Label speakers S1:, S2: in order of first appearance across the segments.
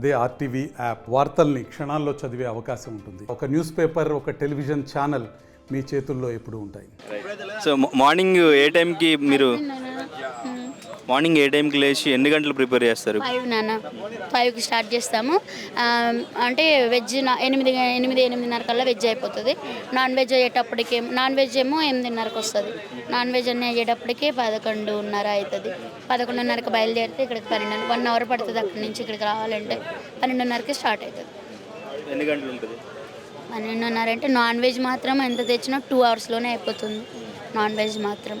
S1: అదే RTV app వార్తల్ని క్షణాల్లో చదివే అవకాశం ఉంటుంది. ఒక న్యూస్ పేపర్ ఒక టెలివిజన్ ఛానల్ మీ చేతుల్లో ఎప్పుడు ఉంటాయి.
S2: సో మార్నింగ్ ఏ టైంకి మీరు మార్నింగ్ ఏ టైంకి లేచి ఎన్ని గంటలు ప్రిపేర్ చేస్తారు?
S3: ఫైవ్ నాన్న ఫైవ్కి స్టార్ట్ చేస్తాము. అంటే వెజ్ ఎనిమిది ఎనిమిది ఎనిమిదిన్నర కల్లా వెజ్ అయిపోతుంది. నాన్ వెజ్ అయ్యేటప్పటికి నాన్ వెజ్ ఏమో ఎనిమిదిన్నరకు వస్తుంది. నాన్ వెజ్ అన్నీ అయ్యేటప్పటికి పదకొండున్నర అవుతుంది పదకొండున్నరకు బయలుదేరితే ఇక్కడికి పన్నెండు వన్ అవర్ పడుతుంది అక్కడి నుంచి ఇక్కడికి రావాలంటే పన్నెండున్నరకి స్టార్ట్ అవుతుంది
S2: ఎన్ని గంటలు ఉంటుంది?
S3: పన్నెండున్నర అంటే నాన్ వెజ్ మాత్రం ఎంత తెచ్చినా టూ అవర్స్లోనే అయిపోతుంది. నాన్ వెజ్ మాత్రం.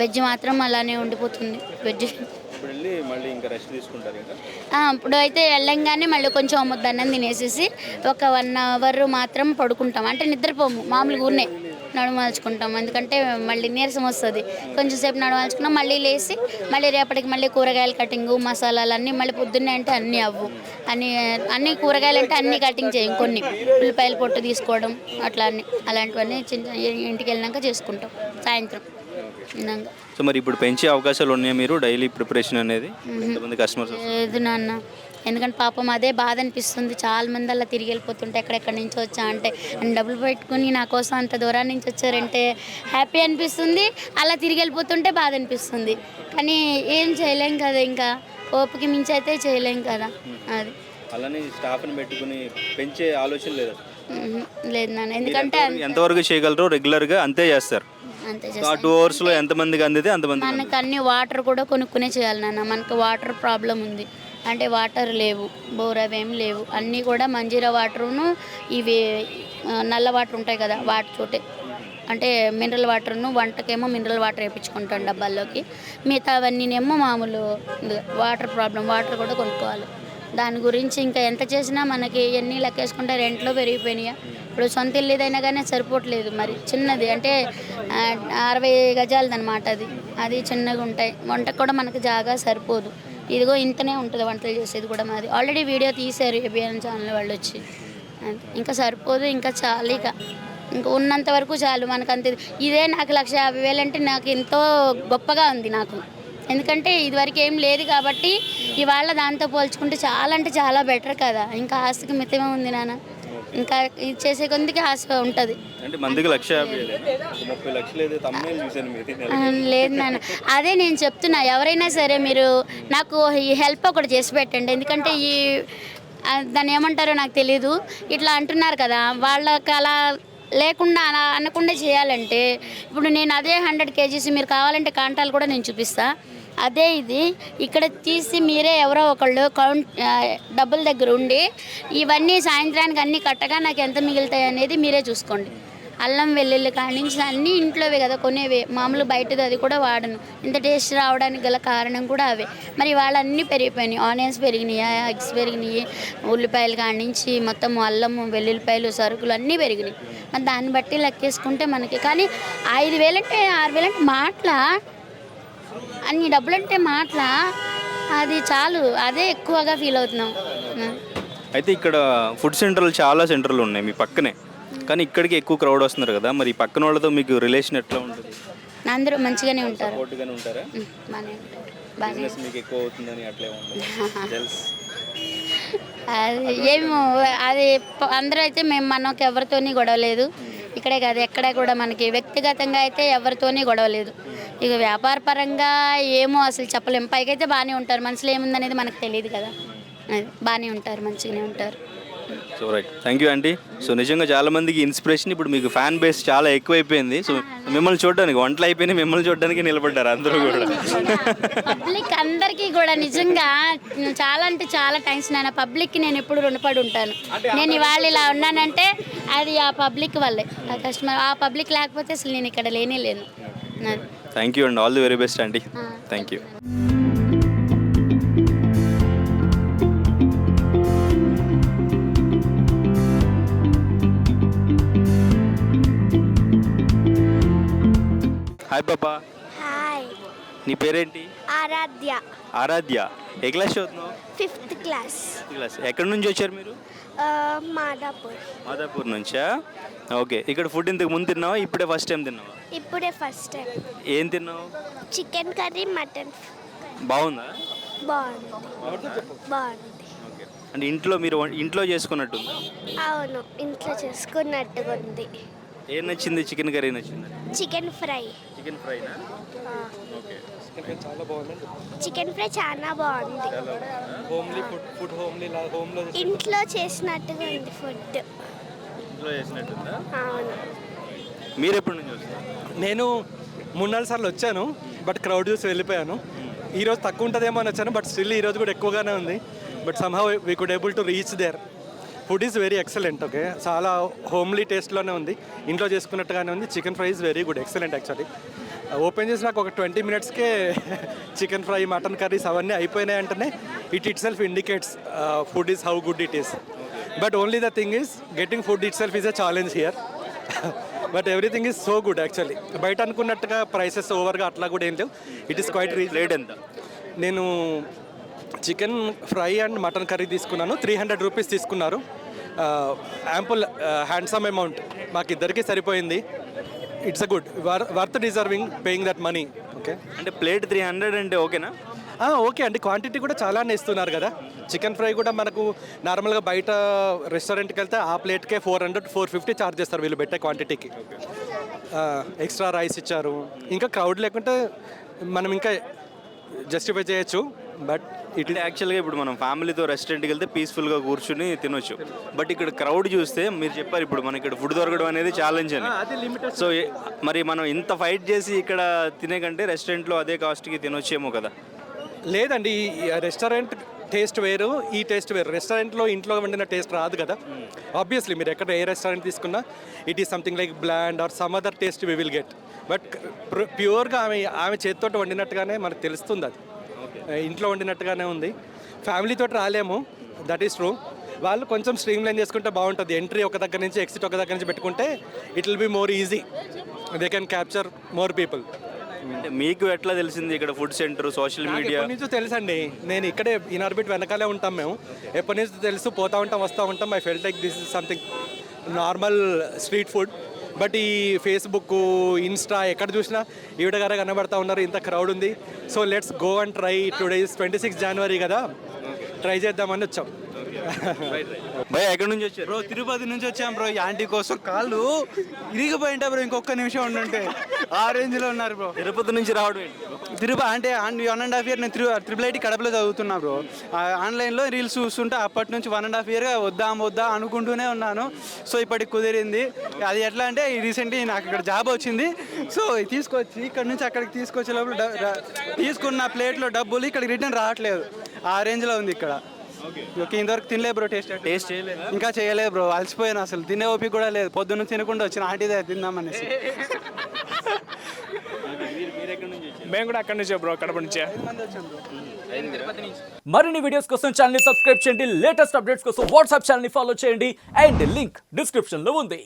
S3: వెజ్ మాత్రం అలానే ఉండిపోతుంది. వెజ్
S2: ఇప్పుడు
S3: అయితే వెళ్ళంగానే మళ్ళీ కొంచెం ముద్దన్నం తినేసేసి ఒక వన్ అవర్ మాత్రం పడుకుంటాం. అంటే నిద్రపోము మామూలుగా ఊరినే నడుమాల్చుకుంటాం. ఎందుకంటే మళ్ళీ నీరసం వస్తుంది. కొంచెం సేపు నడవాల్చుకున్నాం మళ్ళీ లేచి మళ్ళీ రేపటికి మళ్ళీ కూరగాయల కటింగు మసాలాలు అన్నీ మళ్ళీ పొద్దున్నే అంటే అన్నీ అవ్వు. అన్ని అన్ని కూరగాయలు అంటే అన్నీ కటింగ్ చేయం కొన్ని. ఉల్లిపాయల పొట్టు తీసుకోవడం అట్లా అన్ని. అలాంటివన్నీ చిన్న ఇంటికి వెళ్ళినాక చేసుకుంటాం. సాయంత్రం.
S2: సో మరి ఇప్పుడు పెంచే అవకాశాలు ఉన్నాయా మీరు డైలీ ప్రిపరేషన్ అనేది? ఎంతమంది కస్టమర్స్
S3: లేదు నాన్న. ఎందుకంటే పాపం అదే బాధ అనిపిస్తుంది. చాలా మంది అలా తిరిగి వెళ్ళిపోతుంటే ఎక్కడెక్కడి నుంచి వచ్చా అంటే "నేను డబ్బులు పెట్టుకుని నా కోసం అంత దూరం నుంచి వచ్చారంటే హ్యాపీ అనిపిస్తుంది. అలా తిరిగి వెళ్ళిపోతుంటే బాధ అనిపిస్తుంది. కానీ ఏం చేయలేం కదా ఇంకా. ఓపిక మించి అయితే చేయలేం కదా. అది.
S2: అలానే స్టాఫ్ని పెట్టుకుని పెంచే ఆలోచన లేదు.
S3: లేదు నాన్న. ఎందుకంటే
S2: ఎంతవరకు చేయగలరు రెగ్యులర్గా అంతే చేస్తారు.
S3: అంతే
S2: ఆ టూ అవర్స్లో ఎంతమందికి అందితే అంతమంది
S3: మనకు అన్ని వాటర్ కూడా కొనుక్కునే చేయాలి నాన్న. మనకు వాటర్ ప్రాబ్లం ఉంది. అంటే వాటర్ లేవు బోర్ అవేం లేవు. అన్నీ కూడా మంజీరా వాటరును ఇవి నల్ల వాటర్ ఉంటాయి కదా వాటి చోటే. అంటే మినరల్ వాటర్ను వంటకేమో మినరల్ వాటర్ వేయించుకుంటాం డబ్బాల్లోకి. మిగతావన్నీనేమో మామూలు ఇది వాటర్ ప్రాబ్లం వాటర్ కూడా కొనుక్కోవాలి. దాని గురించి ఇంకా ఎంత చేసినా మనకి ఎన్ని లెక్కేసుకుంటే రెంట్లో పెరిగిపోయినాయి. ఇప్పుడు సొంత ఇల్లు ఏదైనా కానీ సరిపోవట్లేదు మరి. చిన్నది అంటే అరవై గజాలది అనమాట అది. అది చిన్నగా ఉంటాయి. వంటకు కూడా మనకు జాగా సరిపోదు. ఇదిగో ఇంతనే ఉంటుంది వంటలు చేసేది కూడా మాది. ఆల్రెడీ వీడియో తీశారు ఏబిఎన్ ఛానల్ వాళ్ళు వచ్చి ఇంకా సరిపోదు ఇంకా చాలు ఇక. ఇంకా ఉన్నంత వరకు చాలు మనకు అంతే ఇదే నాకు లక్ష యాభై వేలు అంటే నాకు ఎంతో గొప్పగా ఉంది నాకు. ఎందుకంటే ఇదివరకు ఏం లేదు కాబట్టి ఇవాళ దాంతో పోల్చుకుంటే చాలా అంటే చాలా బెటర్ కదా. ఇంకా ఆస్తికి మితమే ఉంది నాన్న. ఇంకా ఇది చేసే కొద్దికి ఆశ ఉంటుంది.
S2: అంటే మందికి లక్ష
S3: లేదు నాన్న. అదే నేను చెప్తున్నా ఎవరైనా సరే మీరు నాకు ఈ హెల్ప్ ఒకటి చేసి పెట్టండి. ఎందుకంటే ఈ దాన్ని ఏమంటారో నాకు తెలియదు ఇట్లా అంటున్నారు కదా వాళ్ళకి అలా లేకుండా అనకుండా చేయాలంటే ఇప్పుడు నేను అదే హండ్రెడ్ కేజీస్ మీరు కావాలంటే కాంటాలు కూడా నేను చూపిస్తా. అదే ఇది. ఇక్కడ తీసి మీరే ఎవరో ఒకళ్ళు కౌంట్ డబ్బుల దగ్గర ఉండి ఇవన్నీ సాయంత్రానికి అన్నీ కట్టగా నాకు ఎంత మిగులుతాయి అనేది మీరే చూసుకోండి. అల్లం వెల్లుల్లి కాడి నుంచి అన్నీ ఇంట్లోవే కదా కొనేవే. మామూలు బయటది అది కూడా వాడను. ఇంత టేస్ట్ రావడానికి గల కారణం కూడా అవే. మరి వాళ్ళన్నీ పెరిగిపోయినాయి. ఆనియన్స్ పెరిగినాయి ఎగ్స్ పెరిగినాయి ఉల్లిపాయలు కాడి నుంచి మొత్తం అల్లము వెల్లుల్లిపాయలు సరుకులు అన్నీ పెరిగినాయి. మరి దాన్ని బట్టి లెక్కేసుకుంటే మనకి. కానీ ఐదు వేలంటే ఆరు వేలంటే మాటల? అన్ని డబ్బులంటే మాటల? అది చాలు. అదే ఎక్కువగా ఫీల్ అవుతున్నాం.
S2: అయితే ఇక్కడ ఫుడ్ సెంటర్లు చాలా సెంటర్లు ఉన్నాయి మీ పక్కనే. కానీ ఇక్కడికి ఎక్కువ క్రౌడ్ వస్తున్నారు కదా. మరి ఈ పక్కన వాళ్ళతో మీకు రిలేషన్ ఎట్లా ఉంటుంది?
S3: అందరూ మంచిగానే ఉంటారు. బాగానే ఉంటారు?
S2: బిజినెస్ మీకు ఎక్కువ అవుతుందని అట్లే ఉంటుంది
S3: అది ఏమో అది అందరూ అయితే మేము మనకి ఎవరితోని గొడవ లేదు. ఇక్కడే కాదు ఎక్కడ కూడా మనకి వ్యక్తిగతంగా అయితే ఎవరితోని గొడవ లేదు. ఇక వ్యాపార పరంగా ఏమో అసలు చెప్పలేం. పైకైతే బాగానే ఉంటారు. మనసులో ఏముందనేది మనకు తెలియదు కదా. అది బాగానే ఉంటారు మంచిగానే ఉంటారు.
S2: So right thank you aunty so నిజంగా చాలా మందికి ఇన్స్పిరేషన్ ఇప్పుడు మీకు ఫ్యాన్ బేస్ చాలా ఎక్కువైపోయింది. సో మిమ్మల్ని చూడడానికి వంటలు అయిపోయినాయి మిమ్మల్ని చూడడానికి నిలబడ్డారు అందరూ కూడా.
S3: పబ్లిక్ అందరికీ కూడా నిజంగా చాలా అంటే చాలా థ్యాంక్స్ నాన్న. పబ్లిక్కి నేను ఎప్పుడు రుణపడి ఉంటాను. నేను ఇవాళ ఇలా ఉన్నానంటే అది ఆ పబ్లిక్ వల్లే. ఆ కస్టమర్ ఆ పబ్లిక్ లేకపోతే అసలు నేను ఇక్కడ లేనే లేను.
S2: థ్యాంక్ యూ అండి all the very best aunty thank you పాపా
S4: హాయ్.
S2: నీ పేరేంటి?
S4: ఆరాధ్య.
S2: ఆరాధ్య. ఏ క్లాస్ చదువుతున్నావు?
S4: Fifth class.
S2: క్లాస్. ఎక్కడి నుంచి వచ్చారు మీరు?
S4: మాదాపూర్.
S2: మాదాపూర్ నుంచా? ఓకే. ఇక్కడ ఫుడ్ ఇంతకు ముందు తిన్నావా? ఇప్పుడే ఫస్ట్ టైం తిన్నావా?
S4: ఇప్పుడే ఫస్ట్ టైం.
S2: ఏం తిన్నావు?
S4: చికెన్ కర్రీ మటన్
S2: బాగుందా?
S4: బాగుంది. బాగుంది.
S2: అంటే ఇంట్లో మీరు వం- ఇంట్లో చేసుకున్నట్టు
S4: అవును. ఇంట్లో చేసుకున్నట్టుగా ఉంది
S2: ఏం నచ్చింది? చికెన్ కర్రీ నచ్చింది?
S4: Chicken fry.
S2: చికెన్ ఫ్రైనా
S4: చికెన్ ఫ్రై చాలా బాగుంది.
S5: హోమ్లీ ఫుడ్ ఫుడ్ హోమ్లీ లా హోమ్లో
S4: ఇంట్లో చేసినట్టుగా ఉంది ఫుడ్
S2: ఇంట్లో చేసినట్టుందా?
S4: అవును.
S2: మీరు ఎప్పటి నుంచి వస్తారు
S5: నేను మూడు నాలుగు సార్లు వచ్చాను బట్ క్రౌడ్ చూసి వెళ్ళిపోయాను. ఈ రోజు తక్కువ ఉంటుందేమో అని వచ్చాను బట్ స్టిల్ ఈ రోజు కూడా ఎక్కువగానే ఉంది. But somehow we could able to reach there food is very excellent okay? చాలా హోమ్లీ టేస్ట్లోనే ఉంది. ఇంట్లో చేసుకున్నట్టుగానే ఉంది. Chicken fry is very good excellent actually. Open చేసి నాకు ఒక twenty మినిట్స్కే chicken fry mutton curries అవన్నీ అయిపోయినాయి అంటేనే it itself indicates food is how good it is. But only the thing is getting food itself is a challenge here but everything is so good actually బయట అనుకున్నట్టుగా prices ఓవర్గా అట్లా కూడా ఏం లేవు. ఇట్ ఈస్ క్వైట్ రీజ్
S2: plate ఎంత?
S5: నేను chicken fry and mutton curry తీసుకున్నాను. త్రీ హండ్రెడ్ రూపీస్ తీసుకున్నారు. యాంపుల్ హ్యాండ్సమ్ అమౌంట్ మాకు ఇద్దరికి సరిపోయింది. It's a good worth deserving paying that money okay
S2: అంటే ప్లేట్ త్రీ హండ్రెడ్ అంటే ఓకేనా?
S5: ఓకే అండి. క్వాంటిటీ కూడా చాలానే ఇస్తున్నారు కదా. చికెన్ ఫ్రై కూడా మనకు నార్మల్గా బయట రెస్టారెంట్కి వెళ్తే ఆ ప్లేట్కే four hundred four fifty charge చేస్తారు వీళ్ళు పెట్టే క్వాంటిటీకి ఎక్స్ట్రా రైస్ ఇచ్చారు. ఇంకా క్రౌడ్ లేకుంటే మనం ఇంకా జస్టిఫై చేయొచ్చు. బట్ ఇట్
S2: యాక్చువల్గా ఇప్పుడు మనం ఫ్యామిలీతో రెస్టారెంట్కి వెళ్తే పీస్ఫుల్గా కూర్చుని తినొచ్చు. బట్ ఇక్కడ క్రౌడ్ చూస్తే మీరు చెప్పారు ఇప్పుడు మనకి ఇక్కడ ఫుడ్ దొరకడం అనేది ఛాలెంజ్ అని. సో మరి మనం ఇంత ఫైట్ చేసి ఇక్కడ తినే కంటే రెస్టారెంట్లో అదే కాస్ట్కి తినొచ్చేమో కదా.
S5: లేదండి ఈ రెస్టారెంట్ టేస్ట్ వేరు ఈ టేస్ట్ వేరు. రెస్టారెంట్లో ఇంట్లో వండిన టేస్ట్ రాదు కదా. ఆబ్వియస్లీ మీరు ఎక్కడ ఏ రెస్టారెంట్ తీసుకున్నా it is something like bland or some other taste we will get but ప్యూర్గా ఆమె ఆమె చేతితో వండినట్టుగానే మనకు తెలుస్తుంది అది. ఇంట్లో వండినట్టుగానే ఉంది. ఫ్యామిలీతో రాలేము. దట్ ఈస్ ట్రూ వాళ్ళు కొంచెం స్ట్రీమ్ లైన్ చేసుకుంటే బాగుంటుంది. ఎంట్రీ ఒక దగ్గర నుంచి ఎగ్జిట్ ఒక దగ్గర నుంచి పెట్టుకుంటే it will be more easy they can capture more people
S2: అంటే మీకు ఎట్లా తెలిసింది ఇక్కడ ఫుడ్ సెంటర్ సోషల్ మీడియా
S5: నుంచో తెలుసండి. నేను ఇక్కడే ఇన్ఆర్బిట్ వెనకాలే ఉంటాం మేము. ఎప్పటి నుంచో తెలుసు పోతా ఉంటాం వస్తూ ఉంటాం. I felt like this is something normal street food but ఈ ఫేస్బుక్ ఇన్స్టా ఎక్కడ చూసినా ఈవిడ గారే కనబడతా ఉన్నారు. ఇంత క్రౌడ్ ఉంది. So let's go and try today twenty six January కదా. ట్రై చేద్దామని వచ్చాం.
S2: భయ ఎక్కడి నుంచి వచ్చారు?
S6: బ్రో తిరుపతి నుంచి వచ్చాం బ్రో ఈ ఆంటీ కోసం. కాళ్ళు ఇరిగిపోయింటా బ్రో ఇంకొక నిమిషం ఉండుంటే. ఆ రేంజ్లో ఉన్నారు బ్రో.
S2: తిరుపతి నుంచి రావడం
S6: తిరుపతి అంటే వన్ అండ్ హాఫ్ ఇయర్ నేను త్రి త్రిబుల్ ఐటీ కడపలో చదువుతున్నా బ్రో. ఆన్లైన్లో రీల్స్ చూస్తుంటే అప్పటి నుంచి వన్ అండ్ హాఫ్ ఇయర్గా వద్దాం వద్దా అనుకుంటూనే ఉన్నాను. సో ఇప్పటికి కుదిరింది. అది ఎట్లా అంటే రీసెంట్లీ నాకు ఇక్కడ జాబ్ వచ్చింది. సో తీసుకొచ్చి ఇక్కడ నుంచి అక్కడికి తీసుకొచ్చే లోపల డ- ర- తీసుకున్న ప్లేట్లో డబ్బులు ఇక్కడికి రిటర్న్ రావట్లేదు. ఆ రేంజ్లో ఉంది ఇక్కడ. ఓకే ఇంతవరకు తినలేదు బ్రో టేస్ట్
S2: టేస్ట్ చేయలేదా
S6: ఇంకా చేయలేదు బ్రో అలసిపోయాను అసలు. తినే ఓపిక కూడా లేదు. పొద్దున్న తినకుండా వచ్చిన ఆంటీదే తిందామనేసి.
S7: మేము కూడా అక్కడి నుంచే బ్రో కడప నుంచే.
S8: మరిన్ని వీడియోస్ కోసం ఛానల్ సబ్స్క్రైబ్ చేయండి. లేటెస్ట్ అప్డేట్స్ కోసం వాట్సాప్ ఛానల్ ఫాలో చేయండి. అండ్ లింక్ డిస్క్రిప్షన్లో ఉంది.